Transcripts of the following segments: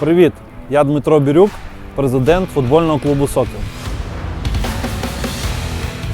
Привіт! Я Дмитро Бірюк, президент футбольного клубу Сокіл.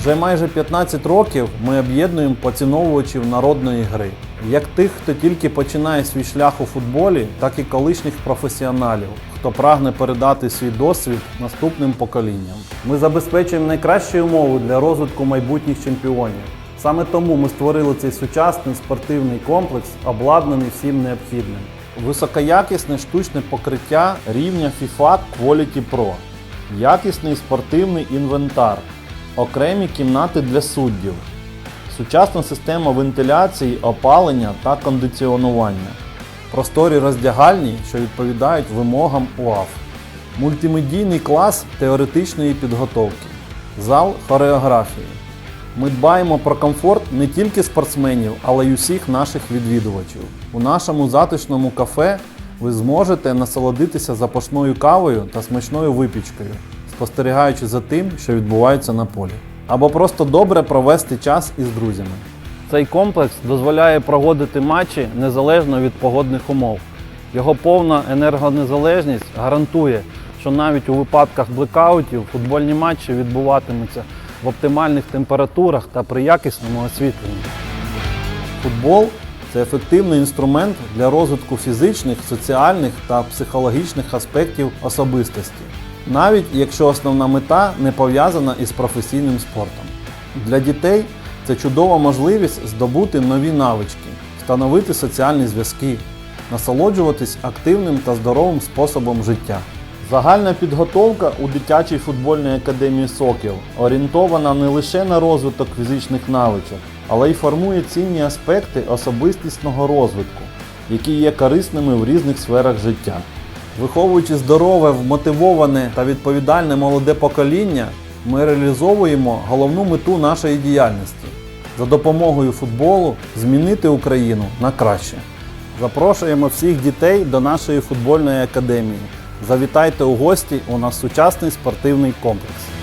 Вже майже 15 років ми об'єднуємо поціновувачів народної гри. Як тих, хто тільки починає свій шлях у футболі, так і колишніх професіоналів, хто прагне передати свій досвід наступним поколінням. Ми забезпечуємо найкращі умови для розвитку майбутніх чемпіонів. Саме тому ми створили цей сучасний спортивний комплекс, обладнаний всім необхідним. Високоякісне штучне покриття рівня FIFA Quality Pro, якісний спортивний інвентар, окремі кімнати для суддів, сучасна система вентиляції, опалення та кондиціонування, просторі роздягальні, що відповідають вимогам УАФ, мультимедійний клас теоретичної підготовки, зал хореографії. Ми дбаємо про комфорт не тільки спортсменів, але й усіх наших відвідувачів. У нашому затишному кафе ви зможете насолодитися запашною кавою та смачною випічкою, спостерігаючи за тим, що відбувається на полі. Або просто добре провести час із друзями. Цей комплекс дозволяє проводити матчі незалежно від погодних умов. Його повна енергонезалежність гарантує, що навіть у випадках блекаутів футбольні матчі відбуватимуться в оптимальних температурах та при якісному освітленні. Футбол це ефективний інструмент для розвитку фізичних, соціальних та психологічних аспектів особистості, навіть якщо основна мета не пов'язана із професійним спортом. Для дітей це чудова можливість здобути нові навички, встановити соціальні зв'язки, насолоджуватись активним та здоровим способом життя. Загальна підготовка у дитячій футбольній академії Сокіл орієнтована не лише на розвиток фізичних навичок, але й формує цінні аспекти особистісного розвитку, які є корисними в різних сферах життя. Виховуючи здорове, вмотивоване та відповідальне молоде покоління, ми реалізовуємо головну мету нашої діяльності за допомогою футболу змінити Україну на краще. Запрошуємо всіх дітей до нашої футбольної академії. Завітайте у гості у нас сучасний спортивний комплекс.